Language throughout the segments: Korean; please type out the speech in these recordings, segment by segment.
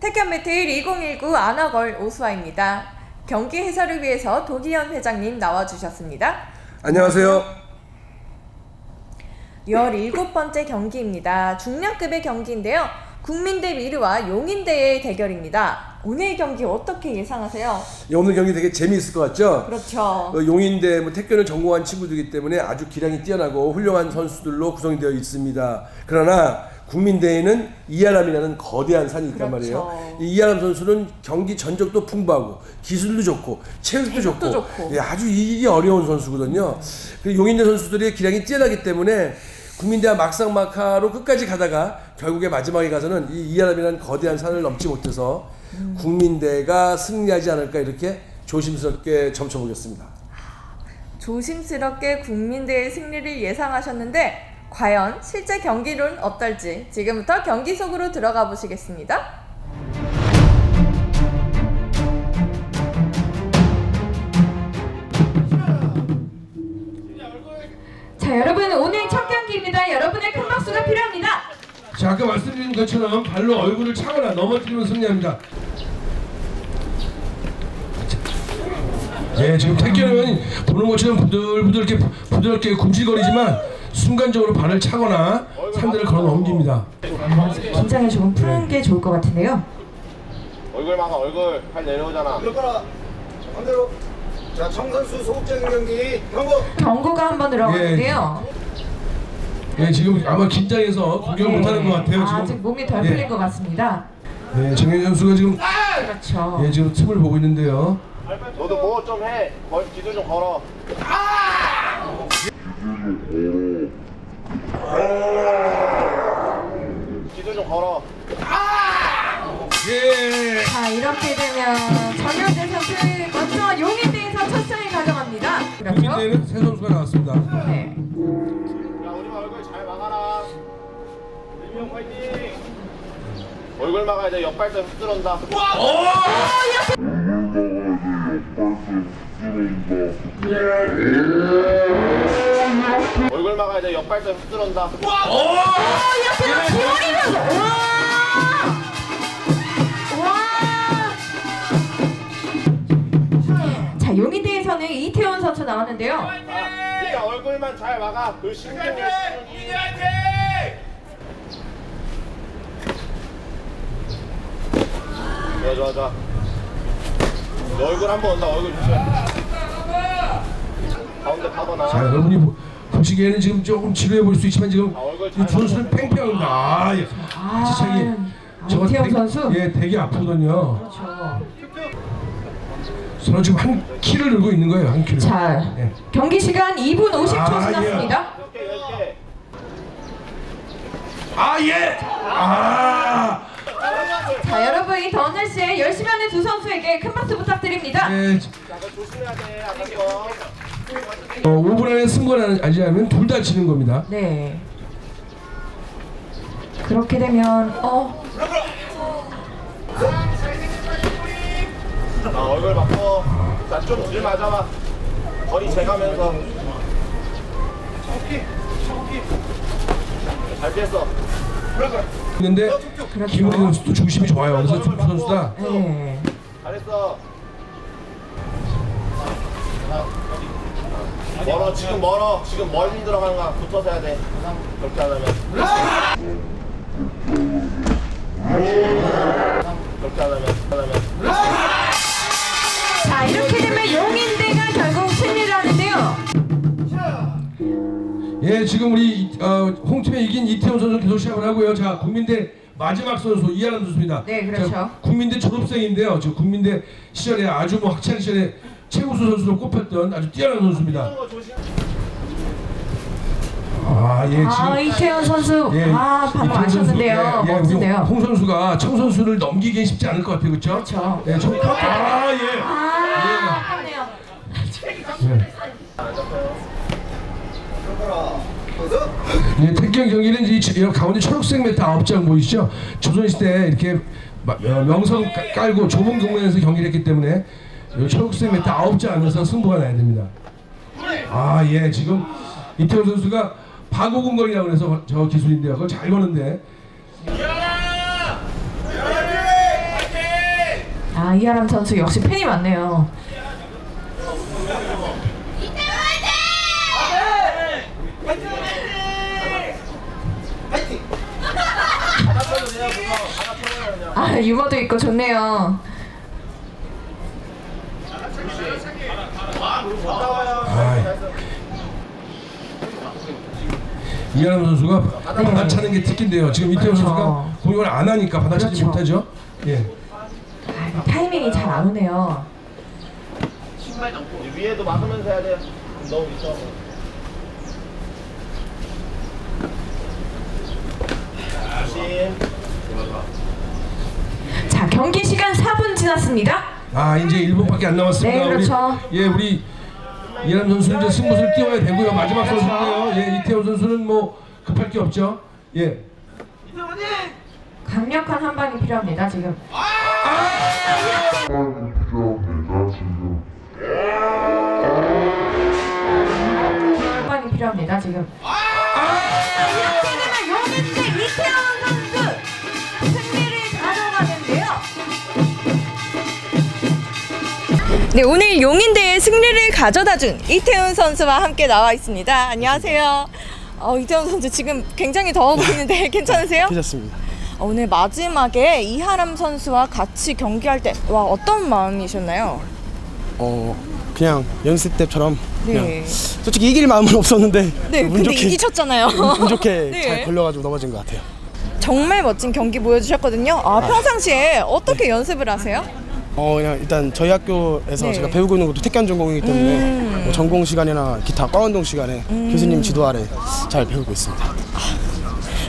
태견 배틀 2019 아나걸 오수아입니다. 경기 해설을 위해서 도기현 회장님 나와주셨습니다. 안녕하세요. 17번째 경기입니다. 중량급의 경기인데요. 국민 대 미르와 용인 대의 대결입니다. 오늘 경기 어떻게 예상하세요? 예, 오늘 경기 되게 재미있을 것 같죠? 그렇죠. 어, 용인대 뭐 태권을 전공한 친구들이기 때문에 아주 기량이 뛰어나고 훌륭한 선수들로 구성되어 있습니다. 그러나 국민대에는 이하람이라는 거대한 산이 있단 그렇죠. 말이에요. 이 이하람 선수는 경기 전적도 풍부하고 기술도 좋고 체력도 체력도 좋고, 좋고. 예, 아주 이기기 어려운 선수거든요. 그 용인대 선수들의 기량이 뛰어나기 때문에 국민대와 막상 막하로 끝까지 가다가 결국에 마지막에 가서는 이 이하람이라는 거대한 산을 넘지 못해서 국민대가 승리하지 않을까 이렇게 조심스럽게 점쳐보겠습니다. 조심스럽게 국민대의 승리를 예상하셨는데 과연 실제 경기는 어떨지 지금부터 경기 속으로 들어가 보시겠습니다. 자 여러분 오늘 첫 경기입니다. 여러분의 큰 박수가 필요합니다. 자 아까 말씀드린 것처럼 발로 얼굴을 차거나 넘어뜨리면 승리합니다. 예, 지금 태권은 보는 것처럼 부들부들게 부드럽게 굶질거리지만 순간적으로 발을 차거나 상대를 걸어 넘깁니다. 긴장을 조금 푸는 게 좋을 것 같은데요. 얼굴 막아 얼굴 팔 내려오잖아 그렇거나 반대로 자 청선수 소극적인 경기 경고 경고가 한번 들어갔는데요. 예, 지금 아마 긴장해서 공격을 못하는 것 같아요. 아직 지금. 몸이 덜 예. 풀린 것 같습니다. 네, 정현 선수가 지금 그렇죠. 예, 지금 틈을 보고 있는데요. 너도 뭐 좀해 기도 좀 걸어 기도 좀 걸어 예. 자 이렇게 되면 정현재 선수 먼저 용인대에서 첫 승을 가져갑니다. 그렇죠? 국민대는 새 선수가 나왔습니다. 네. 야 우리 얼굴 잘 막아라 일명 화이팅 얼굴 막아야 돼 옆발 때훅 들어온다 얼굴 막 아야 돼 옆발 때훅 들어온다. 옆에서 기울이면서 와! 와! 자 용인대에서는 이태원 선수 나왔는데요. 아, 네가 얼굴만 잘 막아. 그 신경이 신경이 좋아 좋아 좋아. 너 얼굴 한번 온다. 얼굴 조심 가운데 파거나. 자, 여러분이 보- 보시기에는 지금 조금 지루해 보일 수 있지만 지금 아, 이잘 선수는 팽팽합니다. 아, 예. 지창이 아, 이태원 되게- 선수? 예, 되게 아프거든요. 그렇죠. 서로 지금 한 키를 들고 있는 거예요, 한 키를. 자 예. 경기 시간 2분 50초 아, 지났습니다. 이렇게 이렇게 아, 예! 아! 자 여러분 이 더널스에 열심히 하는 두 선수에게 큰 박수 부탁드립니다. 예, 조심해야 돼 아까 거 어, 5분 안에 승부가 나지 않으면 둘 다 지는 겁니다. 네. 그렇게 되면 어? 자, 얼굴 막고 자좀들 맞아봐. 거리 재가면서. 잘 피했어. 있는데 김우리 선수도 중심이 좋아요. 그래서 두 선수다. 네. 잘했어 멀어 지금 멀어 지금 멀리 들어가는 거야 붙어서 해야 돼 그렇게 안 하면 그렇게 안 하면 안 하면 자 이렇게 되면 용인대가 결국 승리를 하는데요. 예, 지금 우리 어, 홍팀에 이긴 이태원 선수 계속 시합을 하고요. 자, 국민대 마지막 선수 이하람 선수입니다. 네, 그렇죠. 자, 국민대 졸업생인데요. 저 국민대 시절에 아주 뭐 학창 시절에 최우수 선수로 꼽혔던 아주 뛰어난 선수입니다. 아, 예, 지금 아 이태원 선수 예, 아 방금 이태원 선수, 아셨는데요. 예, 예, 우리 멋진데요. 홍 선수가 청 선수를 넘기기엔 쉽지 않을 것 같아요, 그렇죠? 그렇죠. 예, 청, 아, 예. 아 아깝네요. 예. 어서 예, 태경 경기는 이 저- 여 가운데 초록색 매트 9장 보이시죠? 조선시대 이렇게 마- 어, 명성 깔- 깔고 좁은 공간에서 경기를 했기 때문에 이 초록색 매트 9장 안에서 승부가 나야 됩니다. 아, 예, 지금 이태원 선수가 파고군거리라고 해서 저 기술인데요. 그걸 잘 거는데 아 이하람 선수 역시 팬이 많네요. 아 유머도 있고 좋네요. 이하람 선수가 받아차는 게 특기인데요. 지금 이태원 그렇죠. 선수가 공격을 안 하니까 받아차지 그렇죠. 못하죠. 예. 아, 타이밍이 잘 안 오네요. 위에도 막으면서 해야 돼. 너무. 조심. 자 경기 시간 4분 지났습니다. 아 이제 1분밖에 안 남았습니다. 네, 그렇죠. 우리, 예 우리 이하람 선수 이제 승부수를 띄워야 되고요. 마지막 그렇죠. 선수인데요. 예 이태원 선수는 뭐 급할 게 없죠. 예. 강력한 한 방이 필요합니다 지금. 한 네 오늘 용인대의 승리를 가져다준 이태훈 선수와 함께 나와 있습니다. 안녕하세요. 어, 이태훈 선수 지금 굉장히 더워 보이는데 괜찮으세요? 괜찮습니다. 어, 오늘 마지막에 이하람 선수와 같이 경기할 때 와 어떤 마음이셨나요? 어 그냥 연습 때처럼 네. 그냥 솔직히 이길 마음은 없었는데 네, 운 근데 좋게 이기셨잖아요. 운 좋게 네. 잘 걸려가지고 넘어진 것 같아요. 정말 멋진 경기 보여주셨거든요. 아 평상시에 어떻게 연습을 하세요? 어 그냥 일단 저희 학교에서 네. 제가 배우고 있는 것도 태권 전공이기 때문에 음. 뭐 전공 시간이나 기타 과 운동 시간에 교수님 지도 아래 잘 배우고 있습니다.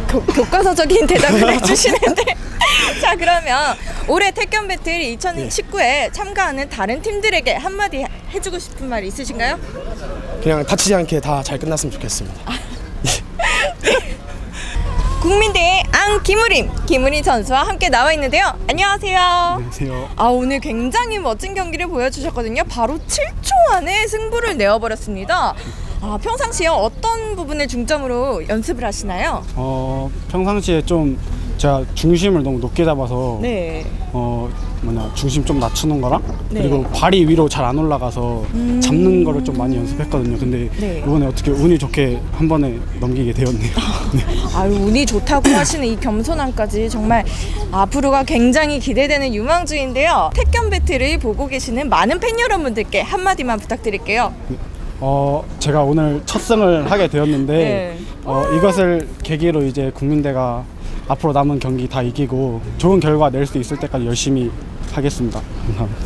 교, 교과서적인 대답을 해주시는데 자 그러면 올해 태권 배틀 2019에 참가하는 다른 팀들에게 한마디 해주고 싶은 말 있으신가요? 그냥 다치지 않게 다 잘 끝났으면 좋겠습니다. 국민대의 안 김우림 김우림 선수와 함께 나와 있는데요. 안녕하세요. 안녕하세요. 아 오늘 굉장히 멋진 경기를 보여주셨거든요. 바로 7초 안에 승부를 내어버렸습니다. 아 평상시에 어떤 부분을 중점으로 연습을 하시나요? 어 평상시에 좀 제가 중심을 너무 높게 잡아서 네. 어 뭐냐 중심 좀 낮추는 거랑 네. 그리고 발이 위로 잘 안 올라가서 잡는 거를 좀 많이 연습했거든요. 근데 네. 이번에 어떻게 운이 좋게 한 번에 넘기게 되었네요. 네. 아유 운이 좋다고 하시는 이 겸손함까지 정말 앞으로가 굉장히 기대되는 유망주인데요. 태권 배틀을 보고 계시는 많은 팬 여러분들께 한마디만 부탁드릴게요. 어 제가 오늘 첫 승을 하게 되었는데 네. 어 이것을 계기로 이제 국민대가 앞으로 남은 경기 다 이기고 좋은 결과 낼 수 있을 때까지 열심히 하겠습니다. 감사합니다.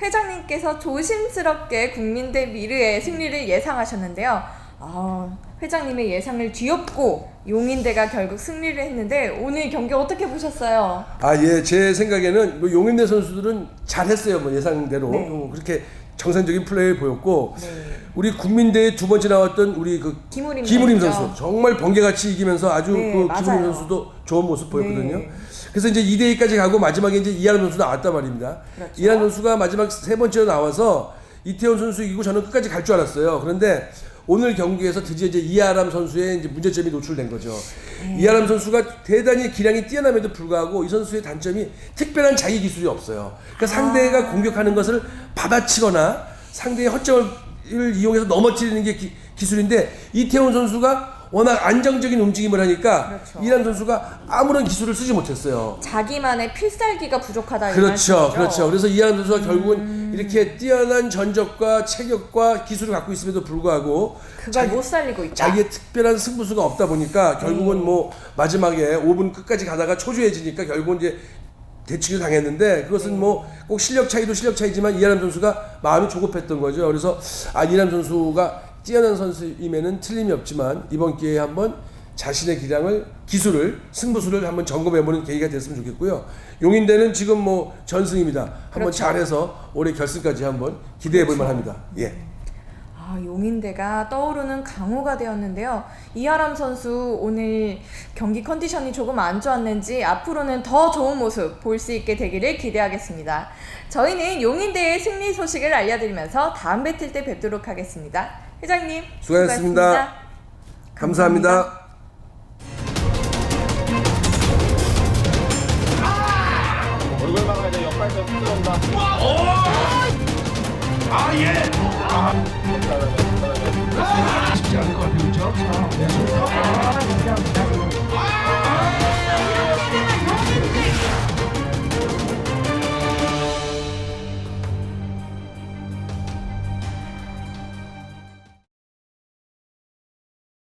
회장님께서 조심스럽게 국민대 미르의 승리를 예상하셨는데요. 아, 회장님의 예상을 뒤엎고 용인대가 결국 승리를 했는데 오늘 경기 어떻게 보셨어요? 아, 예, 제 생각에는 뭐 용인대 선수들은 잘했어요. 뭐 예상대로 네. 어, 그렇게 정상적인 플레이를 보였고 우리 국민대에 두 번째 나왔던 우리 그 김우림 김우림. 선수 정말 번개같이 이기면서 아주 네, 그 맞아요. 김우림 선수도 좋은 모습 보였거든요. 네. 그래서 이제 2대 2까지 가고 마지막에 이제 이하람 선수 나왔단 말입니다. 그렇죠. 이하람 선수가 마지막 세 번째로 나와서 이태원 선수 이기고 저는 끝까지 갈 줄 알았어요. 그런데 오늘 경기에서 드디어 이제 이하람 선수의 이제 문제점이 노출된 거죠. 네. 이하람 선수가 대단히 기량이 뛰어남에도 불구하고 이 선수의 단점이 특별한 자기 기술이 없어요. 그러니까 상대가 아. 공격하는 것을 받아치거나 상대의 허점을 이용해서 넘어뜨리는 게 기, 기술인데 이태원 선수가 워낙 안정적인 움직임을 하니까 그렇죠. 이하람 선수가 아무런 기술을 쓰지 못했어요. 자기만의 필살기가 부족하다 이 그렇죠, 말씀이죠? 그렇죠. 그래서 이하람 선수가 결국은 이렇게 뛰어난 전적과 체격과 기술을 갖고 있음에도 불구하고 그걸 못 살리고 있다. 자기의 특별한 승부수가 없다 보니까 결국은 뭐 마지막에 5분 끝까지 가다가 초조해지니까 결국은 이제 대치를 당했는데 그것은 뭐 꼭 실력 차이도 실력 차이지만 이하람 선수가 마음이 조급했던 거죠. 그래서 아 이하람 선수가 뛰어난 선수임에는 틀림이 없지만 이번 기회에 한번 자신의 기량을 기술을 승부수를 한번 점검해보는 계기가 됐으면 좋겠고요. 용인대는 지금 뭐 전승입니다. 한번 그렇죠. 잘해서 올해 결승까지 한번 기대해볼 만합니다. 예. 아, 용인대가 떠오르는 강호가 되었는데요. 이하람 선수 오늘 경기 컨디션이 조금 안 좋았는지 앞으로는 더 좋은 모습 볼 수 있게 되기를 기대하겠습니다. 저희는 용인대의 승리 소식을 알려드리면서 다음 배틀 때 뵙도록 하겠습니다. 회장님 수고하셨습니다. 감사합니다. 얼굴 얼굴 막아야 돼. 옆발등 들어온다. 아 예. 쉽지 않을 것 같아요, 그렇죠? 네.